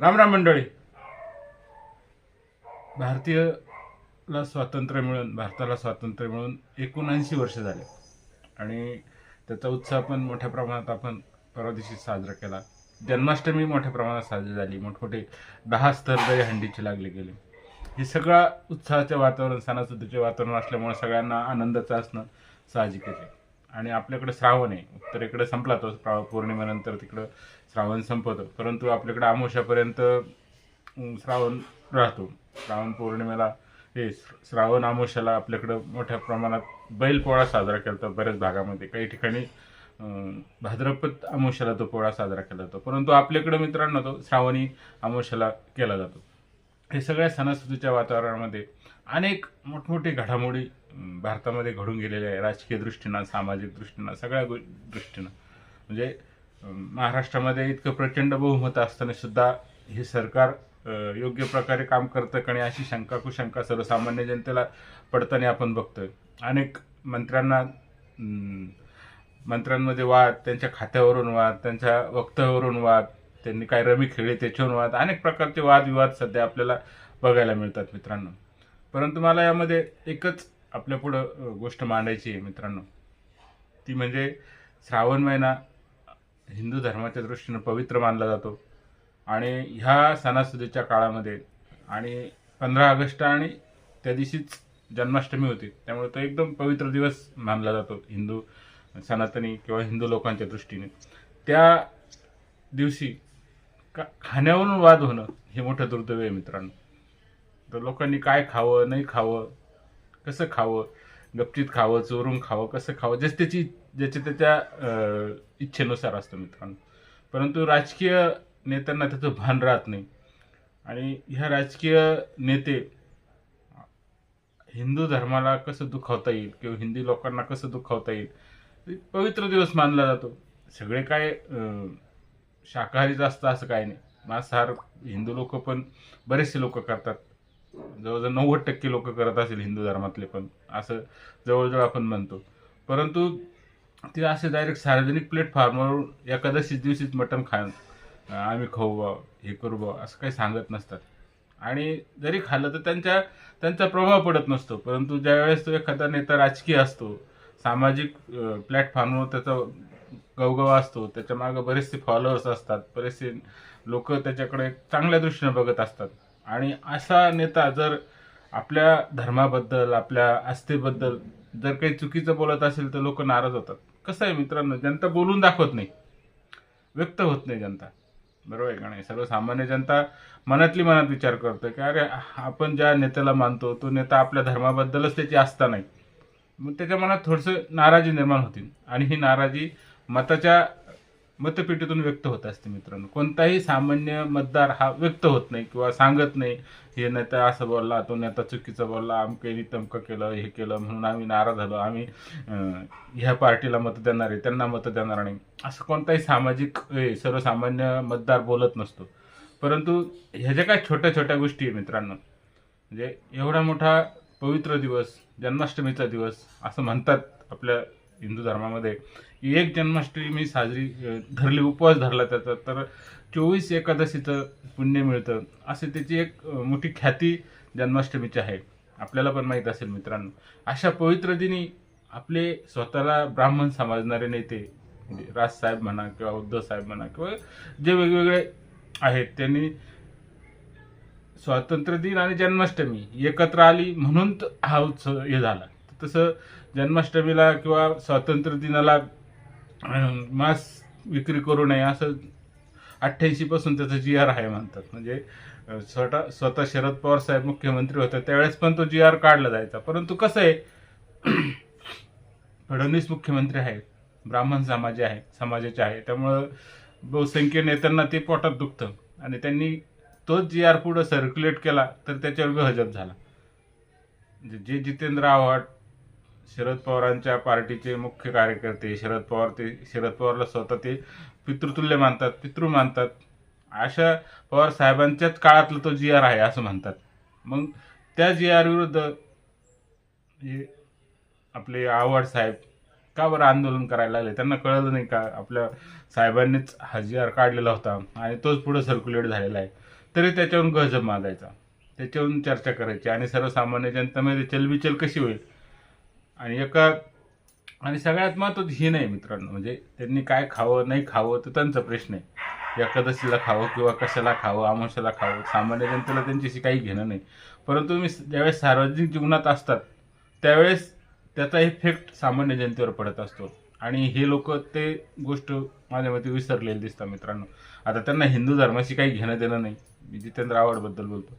राम राम मंडळी. भारतीयला स्वातंत्र्य मिळून भारताला स्वातंत्र्य मिळून एकोणऐंशी वर्ष झाले. आणि त्याचा उत्साह पण मोठ्या प्रमाणात आपण परवा दिवशी साजरा केला. जन्माष्टमी मोठ्या प्रमाणात साजरी झाली. मोठमोठे दहा स्तर दही हंडीचे लागले गेले. हे सगळं उत्साहाचे वातावरण सणासुदीचे वातावरण असल्यामुळे सगळ्यांना आनंदाचं असणं साहजिकच आहे आणि आपल्याकडे श्रावण आहे. उत्तरेकडे संपला तो पौर्णिमेनंतर तिकडं श्रावण संपतं. परंतु आपल्याकडे आमोशापर्यंत श्रावण राहतो. श्रावण पौर्णिमेला हे श्र- श्रावण आमोशाला आपल्याकडं मोठ्या प्रमाणात बैलपोळा साजरा केला जातो बऱ्याच भागामध्ये. काही ठिकाणी भाद्रपद आमोशाला तो पोळा साजरा केला जातो. परंतु आपल्याकडं मित्रांनो तो श्रावणी आमोशाला केला जातो. हे सगळ्या सणासुदीच्या वातावरणामध्ये अनेक मोठमोठी घडामोडी भारतामध्ये घडून गेलेल्या आहे राजकीय दृष्टीनं सामाजिक दृष्टीनं सगळ्या गो दृष्टीनं. म्हणजे महाराष्ट्रामध्ये इतकं प्रचंड बहुमत असताना सुद्धा हे सरकार योग्य प्रकारे काम करतं का नाही अशी शंका कुशंका सर्वसामान्य जनतेला पडताना आपण बघतोय. अनेक मंत्र्यांना मंत्र्यांमध्ये वाद त्यांच्या खात्यावरून वाद त्यांच्या वक्तव्यावरून वाद त्यांनी काय रमी खेळली त्याच्यावरून वाद अनेक प्रकारचे वादविवाद सध्या आपल्याला बघायला मिळतात मित्रांनो. परंतु मला यामध्ये एकच आपल्या पुढं गोष्ट मांडायची आहे मित्रांनो. ती म्हणजे श्रावण महिना हिंदू धर्माच्या दृष्टीनं पवित्र मानला जातो. आणि ह्या सणासुदीच्या काळामध्ये आणि पंधरा ऑगस्ट आणि त्या दिवशीच जन्माष्टमी होती. त्यामुळे तो एकदम पवित्र दिवस मानला जातो हिंदू सनातनी किंवा हिंदू लोकांच्या दृष्टीने. त्या दिवशी का खाण्यावरून वाद होणं हे मोठं दुर्दैव आहे मित्रांनो. तर लोकांनी काय खावं नाही खावं कसं खावं गपचीत खावं चोरून खावं कसं खावं जसं त्याची ज्याच्या त्याच्या इच्छेनुसार असतं मित्रांनो. परंतु राजकीय नेत्यांना त्याचं भान राहत नाही. आणि ह्या राजकीय नेते हिंदू धर्माला कसं दुखावता येईल किंवा हिंदी लोकांना कसं दुखावता येईल पवित्र दिवस मानला जातो. सगळे काय शाकाहारीच असतं असं काय नाही. मांसाहार हिंदू लोक पण बरेचसे लोक करतात. जवळजवळ नव्वद टक्के लोक करत असेल हिंदू धर्मातले पण असं जवळजवळ आपण म्हणतो. परंतु ते असे डायरेक्ट सार्वजनिक प्लॅटफॉर्मवर एकादशीच दिवशीच मटण खा आम्ही खाऊ बा हे करू बा असं काही सांगत नसतात. आणि जरी खाल्लं तर त्यांच्या त्यांचा प्रभाव पडत नसतो. परंतु ज्यावेळेस तो एखादा नेता राजकीय असतो सामाजिक प्लॅटफॉर्मवर त्याचा गवगवा असतो त्याच्यामागे बरेचसे फॉलोअर्स असतात बरेचसे लोक त्याच्याकडे चांगल्या दृष्टीने बघत असतात. आणि असा नेता जर आपल्या धर्माबद्दल आपल्या आस्थेबद्दल जर काही चुकीचं बोलत असेल तर लोक नाराज होतात. कसं आहे मित्रांनो जनता बोलून दाखवत नाही. व्यक्त होत नाही जनता. बरोबर आहे का नाही? सर्वसामान्य जनता मनातली मनात विचार करतो की अरे आपण ज्या नेत्याला मानतो तो नेता आपल्या धर्माबद्दलच त्याची आस्था नाही. मग त्याच्या मनात थोडंसं नाराजी निर्माण होतील आणि ही नाराजी मताच्या मतपेटीतून व्यक्त होत असते मित्रांनो. कोणताही सामान्य मतदार हा व्यक्त होत नाही किंवा सांगत नाही हे नेता असं बोलला तो नेता चुकीचं बोलला आमकेनी तमकं केलं हे केलं म्हणून आम्ही नाराज झालो आम्ही ह्या पार्टीला मतं देणार आहे त्यांना मतं देणार नाही. असं कोणताही सामाजिक सर्वसामान्य मतदार बोलत नसतो. परंतु ह्या ज्या काय छोट्या छोट्या गोष्टी आहे मित्रांनो म्हणजे एवढा मोठा पवित्र दिवस जन्माष्टमीचा दिवस असं म्हणतात आपल्या हिंदू धर्मामध्ये. की एक जन्माष्टमी साजरी धरली उपवास धरला त्याचा. तर चोवीस एकादशीचं पुण्य मिळतं. असे त्याची एक मोठी ख्याती जन्माष्टमीची आहे. आपल्याला पण माहीत असेल मित्रांनो. अशा पवित्र दिनी आपले स्वतःला ब्राह्मण समजणारे नेते म्हणजे राजसाहेब म्हणा किंवा उद्धव साहेब म्हणा किंवा जे वेगवेगळे आहेत त्यांनी स्वातंत्र्य दिन आणि जन्माष्टमी एकत्र आली म्हणून हा उत्सव हे झाला. तसं जन्माष्टमीला किंवा स्वातंत्र्य दिनाला मांस विक्री करू नये असं अठ्ठ्याऐंशीपासून त्याचा त्याचं जी आर आहे म्हणतात. म्हणजे स्वतः स्वतः शरद पवार साहेब मुख्यमंत्री होते त्यावेळेस पण तो जी आर काढला जायचा. परंतु कसं आहे फडणवीस मुख्यमंत्री आहेत ब्राह्मण समाज आहे समाजाचे आहे त्यामुळं बहुसंख्य नेत्यांना ते पोटात दुखतं. आणि त्यांनी तोच जी आर पुढं सर्क्युलेट केला तर त्याच्यावर गहजब झाला. म्हणजे जे जितेंद्र आव्हाड शरद पवारांच्या पार्टीचे मुख्य कार्यकर्ते शरद पवार ते शरद पवारला स्वतः ते पितृतुल्य मानतात पितृ मानतात. अशा पवार साहेबांच्याच काळातला तो जी आर आहे असं म्हणतात. मग त्या जी आर विरुद्ध हे आपले आव्हाड साहेब का बरं आंदोलन करायला लागले? त्यांना कळलं नाही का? आपल्या साहेबांनीच हा जी आर काढलेला होता आणि तोच पुढे सर्क्युलेट झालेला आहे. तरी त्याच्यावरून गजब मागायचा त्याच्यावरून चर्चा करायची आणि सर्वसामान्य जनतेमध्ये चलबिचल कशी होईल? आणि एका आणि सगळ्यात महत्त्वाचं हे नाही मित्रांनो म्हणजे त्यांनी काय खावं नाही खावं तर त्यांचा प्रश्न आहे. एकादशीला खावं किंवा कशाला खावं आमाशाला खावं सामान्य जनतेला त्यांच्याशी काही घेणं नाही. परंतु मी ज्यावेळेस सार्वजनिक जीवनात असतात त्यावेळेस त्याचा इफेक्ट सामान्य जनतेवर पडत असतो. आणि हे लोक ते गोष्ट माझ्या मते विसरलेले दिसतात मित्रांनो. आता त्यांना हिंदू धर्माशी काही घेणं देणं नाही. मी जितेंद्र आवडबद्दल बोलतो.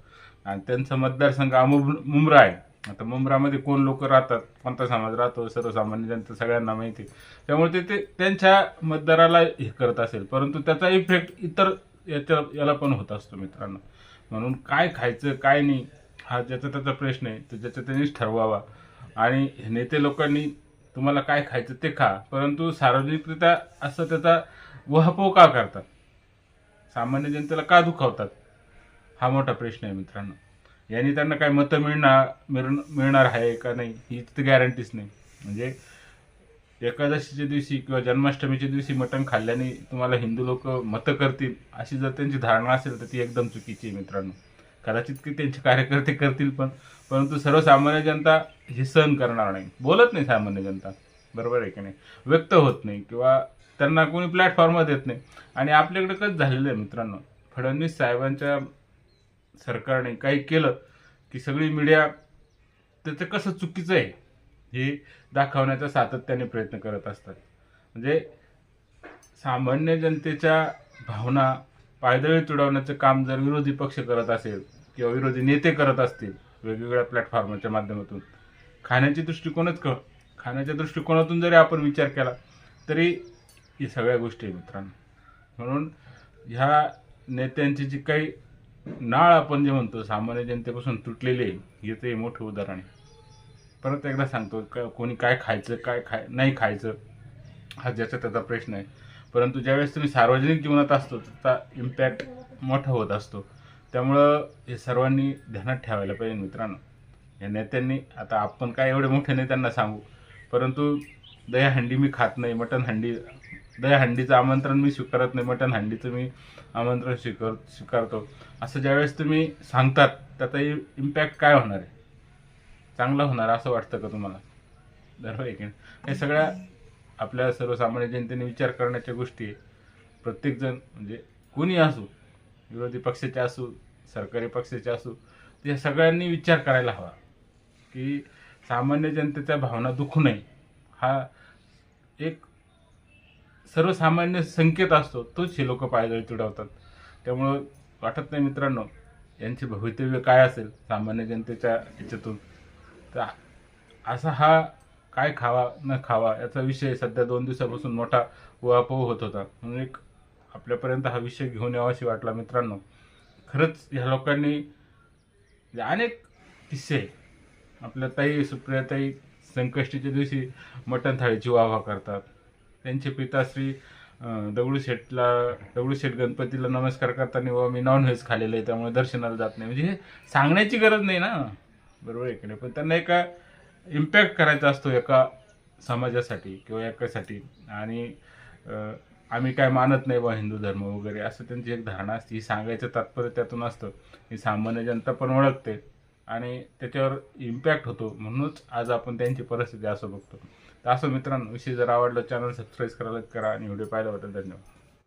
आणि त्यांचा मतदारसंघ अमु मुंब्रा आहे. आता मुंब्रामध्ये कोण लोक राहतात? कोणता समाज राहतो? सर्वसामान्य जनता सगळ्यांना माहिती. आहे. त्यामुळे ते ते त्यांच्या मतदाराला हे करत असेल. परंतु त्याचा इफेक्ट इतर याच्या याला पण होत असतो मित्रांनो. म्हणून काय खायचं काय नाही हा ज्याचा त्याचा प्रश्न आहे तो ज्याचा त्यांनीच ठरवावा. आणि नेते लोकांनी तुम्हाला काय खायचं ते खा. परंतु सार्वजनिकरित्या असं त्याचा वहापोह का करतात? सामान्य जनतेला का दुखावतात? हा मोठा प्रश्न आहे मित्रांनो. यांनी त्यांना काय मतं मिळणार मिळणार आहे का नाही ही तर गॅरंटीच नाही. म्हणजे एकादशीच्या दिवशी किंवा जन्माष्टमीच्या दिवशी मटण खाल्ल्याने तुम्हाला हिंदू लोक मतं करतील अशी जर त्यांची धारणा असेल तर ती एकदम चुकीची आहे मित्रांनो. कदाचित की त्यांचे कार्यकर्ते करतील पण परंतु सर्वसामान्य जनता हे सहन करणार नाही. बोलत नाही सामान्य जनता. बरोबर आहे की नाही? व्यक्त होत नाही किंवा त्यांना कोणी प्लॅटफॉर्म देत नाही. आणि आपल्याकडे कसं झालेलं आहे मित्रांनो? फडणवीस साहेबांच्या सरकारने काही केलं की सगळी मीडिया त्याचं कसं चुकीचं आहे हे दाखवण्याचा सातत्याने प्रयत्न करत असतात. म्हणजे सामान्य जनतेच्या भावना पायदळी तुडवण्याचं काम जर विरोधी पक्ष करत असेल किंवा विरोधी नेते करत असतील वेगवेगळ्या प्लॅटफॉर्मच्या माध्यमातून खाण्याची दृष्टिकोनच क खाण्याच्या दृष्टिकोनातून जरी आपण विचार केला तरी ही सगळ्या गोष्टी आहे मित्रांनो. म्हणून ह्या नेत्यांची जी काही नाळ आपण जे म्हणतो सामान्य जनतेपासून तुटलेले आहे याचं हे मोठं उदाहरण आहे. परत एकदा सांगतो का कोणी काय खायचं काय खाय नाही खायचं हा ज्याचा त्याचा प्रश्न आहे. परंतु ज्यावेळेस तुम्ही सार्वजनिक जीवनात असतो त्याचा इम्पॅक्ट मोठा होत असतो. त्यामुळं हे सर्वांनी ध्यानात ठेवायला पाहिजे मित्रांनो. या नेत्यांनी आता आपण काय एवढे मोठे नेत्यांना सांगू परंतु दहीहंडी मी खात नाही मटण हंडी दहीहंडीचं आमंत्रण मी स्वीकारत नाही मटण हंडीचं मी आमंत्रण स्वीकार स्वीकारतो. असं ज्यावेळेस तुम्ही सांगतात त्याचा इम्पॅक्ट काय होणार आहे? चांगला होणार असं वाटतं का तुम्हाला? बरोबर आहे की हे सगळ्या आपल्या सर्वसामान्य जनतेने विचार करण्याच्या गोष्टी आहे. प्रत्येकजण म्हणजे कोणी असू विरोधी पक्षाचे असू सरकारी पक्षाचे असू या सगळ्यांनी विचार करायला हवा. की सामान्य जनतेच्या भावना दुखू नये. हा एक सर्वसामान्य संकेत असतो तोच हे लोक पायदळी तुडवतात. त्यामुळं वाटत नाही मित्रांनो यांचे भवितव्य काय असेल सामान्य जनतेच्या याच्यातून? तर असा हा काय खावा न खावा याचा विषय सध्या दोन दिवसापासून मोठा उहापोह होत होता. म्हणून एक आपल्यापर्यंत हा विषय घेऊन यावाशी वाटला मित्रांनो. खरंच ह्या लोकांनी अनेक किस्से आपल्या ताई सुप्रियाताई संकष्टीच्या दिवशी मटण थाळीची वाहवा करतात. त्यांचे पिताश्री दगडूशेठला दगडूशेठ गणपतीला नमस्कार करताना बाबा मी नॉनव्हेज खालेलं आहे त्यामुळे दर्शनाला जात नाही. म्हणजे हे सांगण्याची गरज नाही ना? बरोबर इकडे पण त्यांना एका इम्पॅक्ट करायचा असतो एका समाजासाठी किंवा एकासाठी. आणि आम्ही काय मानत नाही बा हिंदू धर्म वगैरे असं त्यांची एक धारणा असते. ही सांगायचं तात्पर्य त्यातून असतं. ही सामान्य जनता पण ओळखते. आणि त्याच्यावर इम्पॅक्ट होतो. म्हणूनच आज आपण त्यांची परिस्थिती असं बघतो. तर असं मित्रांनो विषय जर आवडलं चॅनल सबस्क्राईब करायला करा आणि व्हिडिओ पाहिला होता धन्यवाद.